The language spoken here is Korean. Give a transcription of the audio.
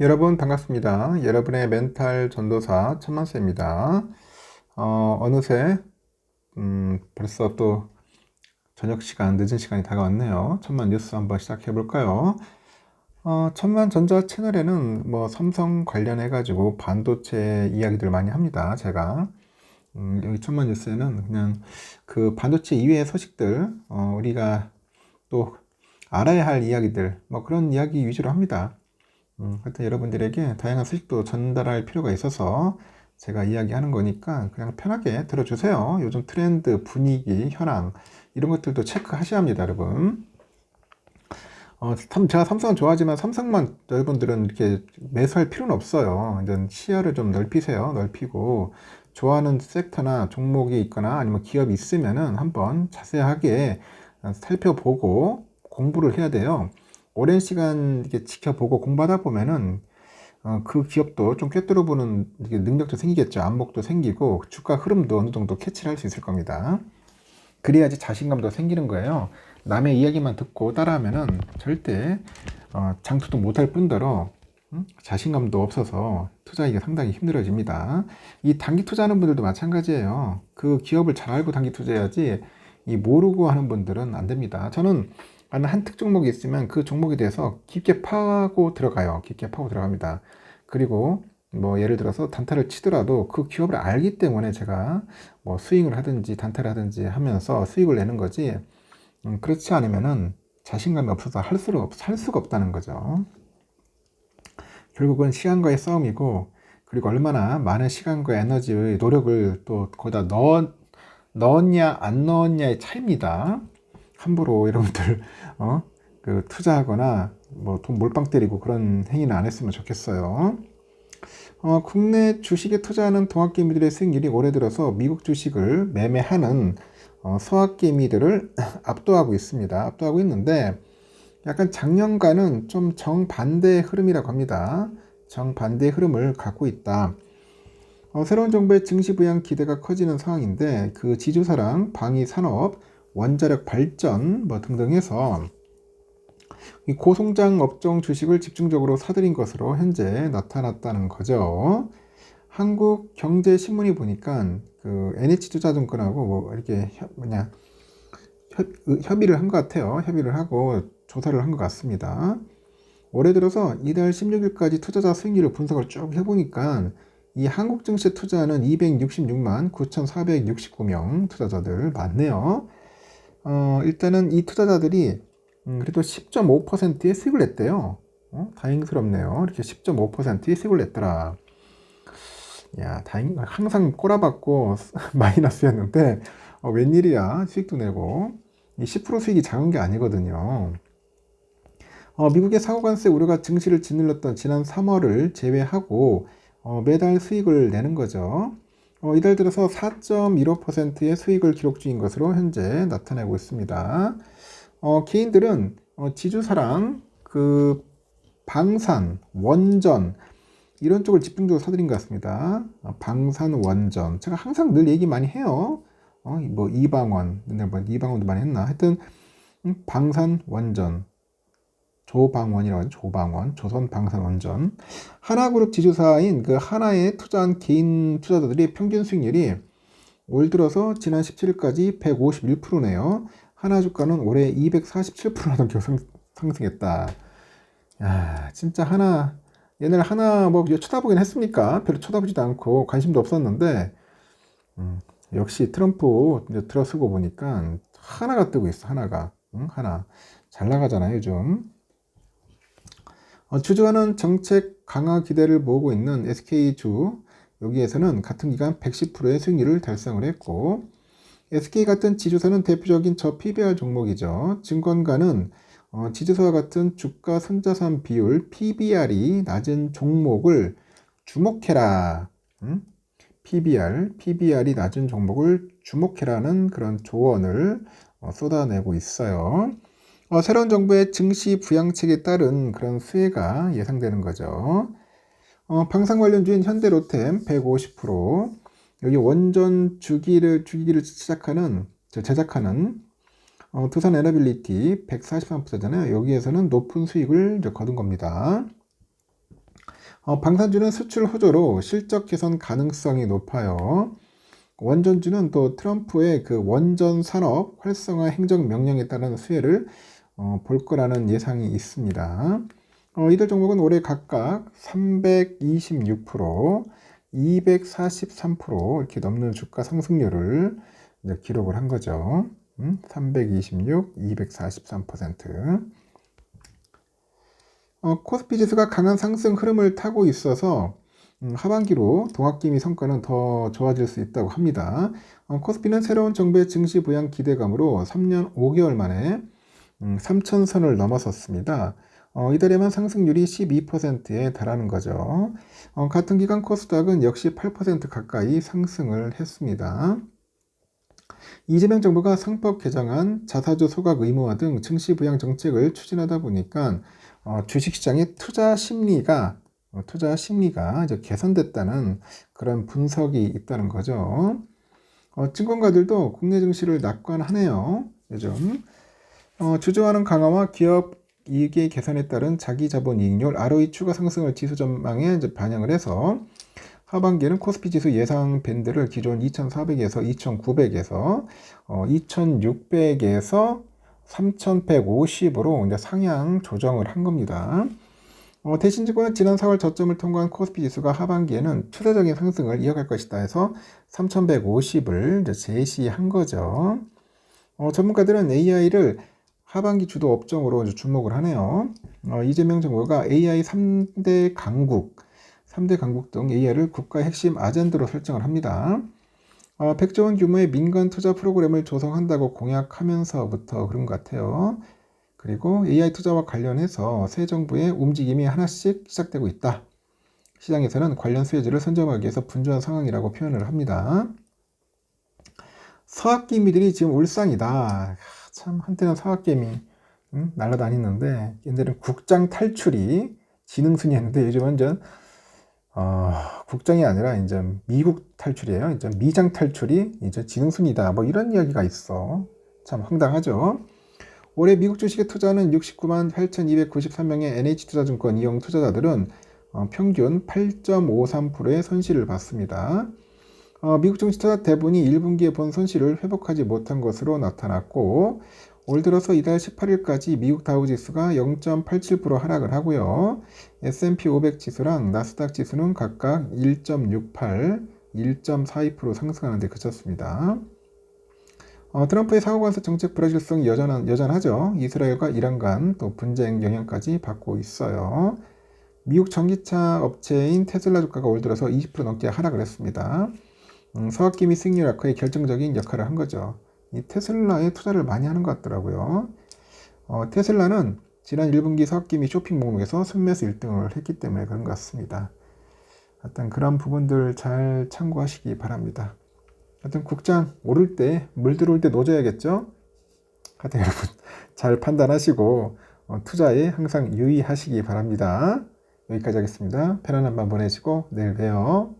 여러분 반갑습니다. 여러분의 멘탈 전도사 천만세입니다. 어, 어느새 음, 벌써 또 저녁 시간, 늦은 시간이 다가왔네요. 천만 뉴스 한번 시작해 볼까요? 어, 천만 전자 채널에는 뭐 삼성 관련해 가지고 반도체 이야기들 많이 합니다. 제가 음, 여기 천만 뉴스에는 그냥 그 반도체 이외의 소식들 어, 우리가 또 알아야 할 이야기들 뭐 그런 이야기 위주로 합니다. 음, 하여튼 여러분들에게 다양한 소식도 전달할 필요가 있어서 제가 이야기하는 거니까 그냥 편하게 들어주세요. 요즘 트렌드, 분위기, 현황 이런 것들도 체크하셔야 합니다, 여러분. 어, 제가 삼성은 좋아하지만 삼성만 여러분들은 이렇게 매수할 필요는 없어요. 이제 시야를 좀 넓히세요. 넓히고 좋아하는 섹터나 종목이 있거나 아니면 기업이 있으면은 한번 자세하게 살펴보고 공부를 해야 돼요. 오랜 시간 이렇게 지켜보고 공부하다 보면은 어, 그 기업도 좀 꿰뚫어 보는 능력도 생기겠죠. 안목도 생기고 주가 흐름도 어느 정도 캐치를 할 수 있을 겁니다. 그래야지 자신감도 생기는 거예요. 남의 이야기만 듣고 따라하면은 절대 어, 장투도 못할 뿐더러 음? 자신감도 없어서 투자하기가 상당히 힘들어집니다. 이 단기 투자하는 분들도 마찬가지예요. 그 기업을 잘 알고 단기 투자해야지 이 모르고 하는 분들은 안 됩니다. 저는 어느 한 특 종목이 있으면 그 종목에 대해서 깊게 파고 들어가요. 깊게 파고 들어갑니다. 그리고 뭐 예를 들어서 단타를 치더라도 그 기업을 알기 때문에 제가 뭐 스윙을 하든지 단타를 하든지 하면서 수익을 내는 거지 음, 그렇지 않으면은 자신감이 없어서 할 수가, 없, 살 수가 없다는 거죠. 결국은 시간과의 싸움이고 그리고 얼마나 많은 시간과 에너지의 노력을 또 거기다 넣, 넣었냐 안 넣었냐의 차이입니다. 함부로 여러분들 어? 그 투자하거나 뭐 돈 몰빵 때리고 그런 행위는 안 했으면 좋겠어요. 어, 국내 주식에 투자하는 동학개미들의 수익률이 올해 들어서 미국 주식을 매매하는 어, 서학개미들을 압도하고 있습니다. 압도하고 있는데 약간 작년과는 좀 정반대의 흐름이라고 합니다. 정반대의 흐름을 갖고 있다. 어, 새로운 정부의 증시 부양 기대가 커지는 상황인데 그 지주사랑 방위 산업 원자력 발전 뭐 등등 해서 이 고성장 업종 주식을 집중적으로 사들인 것으로 현재 나타났다는 거죠. 한국 경제 신문이 보니까 그 NH투자증권하고 뭐 이렇게 협, 뭐냐 협, 협의를 한 것 같아요. 협의를 하고 조사를 한 것 같습니다. 올해 들어서 이달 16일까지 투자자 수익률을 분석을 쭉 해보니까 이 한국 증시에 투자하는 266만 9,469명 투자자들 많네요. 어, 일단은 이 투자자들이 음, 그래도 10.5%의 수익을 냈대요. 어? 다행스럽네요. 이렇게 10.5%의 수익을 냈더라. 야, 다행, 항상 꼬라박고 마이너스였는데, 어, 웬일이야. 수익도 내고. 이 10% 수익이 작은 게 아니거든요. 어, 미국의 사고관세 우려가 증시를 짓눌렀던 지난 3월을 제외하고, 어, 매달 수익을 내는 거죠. 어, 이달 들어서 4.15%의 수익을 기록 중인 것으로 현재 나타내고 있습니다. 어, 개인들은 어, 지주사랑, 그 방산, 원전 이런 쪽을 집중적으로 사들인 것 같습니다. 어, 방산, 원전 제가 항상 늘 얘기 많이 해요. 어, 뭐 이방원, 뭐 이방원도 많이 했나? 하여튼 음, 방산, 원전 조방원이라고 하죠. 조방원, 조선방산원전. 하나그룹 지주사인 그 하나에 투자한 개인 투자자들이 평균 수익률이 올 들어서 지난 17일까지 151%네요. 하나 주가는 올해 247%나 넘게 상승했다. 야, 진짜 하나, 옛날 하나 뭐 쳐다보긴 했습니까? 별로 쳐다보지도 않고 관심도 없었는데, 음, 역시 트럼프 들어서고 보니까 하나가 뜨고 있어, 하나가. 응? 하나. 잘 나가잖아요, 요즘. 어, 주주하는 정책 강화 기대를 모으고 있는 SK주 여기에서는 같은 기간 110%의 수익률을 달성을 했고 SK 같은 지주사는 대표적인 저 PBR 종목이죠. 증권가는 어, 지주사와 같은 주가 손자산 비율 PBR이 낮은 종목을 주목해라. 음? PBR, PBR이 낮은 종목을 주목해라는 그런 조언을 어, 쏟아내고 있어요. 어, 새로운 정부의 증시 부양책에 따른 그런 수혜가 예상되는 거죠. 어, 방산 관련주인 현대로템 150%, 여기 원전 주기를 주기를 시작하는 제작하는 어, 두산 에너빌리티 143%잖아요. 여기에서는 높은 수익을 거둔 겁니다. 어, 방산주는 수출 호조로 실적 개선 가능성이 높아요. 원전주는 또 트럼프의 그 원전 산업 활성화 행정 명령에 따른 수혜를 어, 볼 거라는 예상이 있습니다. 어, 이들 종목은 올해 각각 326%, 243% 이렇게 넘는 주가 상승률을 기록을 한 거죠. 음, 326, 243%. 어, 코스피 지수가 강한 상승 흐름을 타고 있어서 음, 하반기로 동학개미 성과는 더 좋아질 수 있다고 합니다. 어, 코스피는 새로운 정부의 증시 부양 기대감으로 3년 5개월 만에 음, 3천선을 넘어섰습니다. 어, 이달에만 상승률이 12%에 달하는 거죠. 어, 같은 기간 코스닥은 역시 8% 가까이 상승을 했습니다. 이재명 정부가 상법 개정안, 자사주 소각 의무화 등 증시 부양 정책을 추진하다 보니까 어, 주식시장의 투자 심리가 어, 투자 심리가 이제 개선됐다는 그런 분석이 있다는 거죠. 어, 증권가들도 국내 증시를 낙관하네요. 요즘 어, 주주하는 강화와 기업 이익의 개선에 따른 자기 자본 이익률 ROE 추가 상승을 지수 전망에 이제 반영을 해서 하반기에는 코스피 지수 예상 밴드를 기존 2,400에서 2,900에서 어, 2,600에서 3,150으로 이제 상향 조정을 한 겁니다. 어, 대신증권은 지난 4월 저점을 통과한 코스피 지수가 하반기에는 추세적인 상승을 이어갈 것이다 해서 3,150을 제시한 거죠. 어, 전문가들은 AI를 하반기 주도 업종으로 주목을 하네요. 어, 이재명 정부가 AI 3대 강국, 3대 강국 등 AI를 국가의 핵심 아젠드로 설정을 합니다. 어, 100조 원 규모의 민간 투자 프로그램을 조성한다고 공약하면서부터 그런 것 같아요. 그리고 AI 투자와 관련해서 새 정부의 움직임이 하나씩 시작되고 있다. 시장에서는 관련 수혜주를 선점하기 위해서 분주한 상황이라고 표현을 합니다. 서학개미들이 지금 울상이다. 참 한때는 서학개미 응? 날아다니는데 옛날에는 국장 탈출이 지능순이었는데 요즘 완전 어, 국장이 아니라 이제 미국 탈출이에요. 이제 미장 탈출이 이제 지능순이다. 뭐 이런 이야기가 있어. 참 황당하죠. 올해 미국 주식에 투자하는 69만 8,293명의 NH투자증권 이용 투자자들은 어, 평균 8.53%의 손실을 봤습니다. 어, 미국 증시 투자 대부분이 1분기에 본 손실을 회복하지 못한 것으로 나타났고 올 들어서 이달 18일까지 미국 다우지수가 0.87% 하락을 하고요. S&P 500 지수랑 나스닥 지수는 각각 1.68, 1.42% 상승하는 데 그쳤습니다. 어, 트럼프의 사고관세 정책 불확실성이 여전한, 여전하죠. 이스라엘과 이란 간 또 분쟁 영향까지 받고 있어요. 미국 전기차 업체인 테슬라 주가가 올 들어서 20% 넘게 하락을 했습니다. 음, 서학기 및 승률 악화에 결정적인 역할을 한 거죠. 이 테슬라에 투자를 많이 하는 것 같더라고요. 어, 테슬라는 지난 1분기 서학기 및 쇼핑 목록에서 순매수 1등을 했기 때문에 그런 것 같습니다. 하여튼 그런 부분들 잘 참고하시기 바랍니다. 하여튼 국장 오를 때 물 들어올 때 놓아야겠죠? 하여튼 여러분 잘 판단하시고 어, 투자에 항상 유의하시기 바랍니다. 여기까지 하겠습니다. 편안한 밤 보내시고 내일 봬요.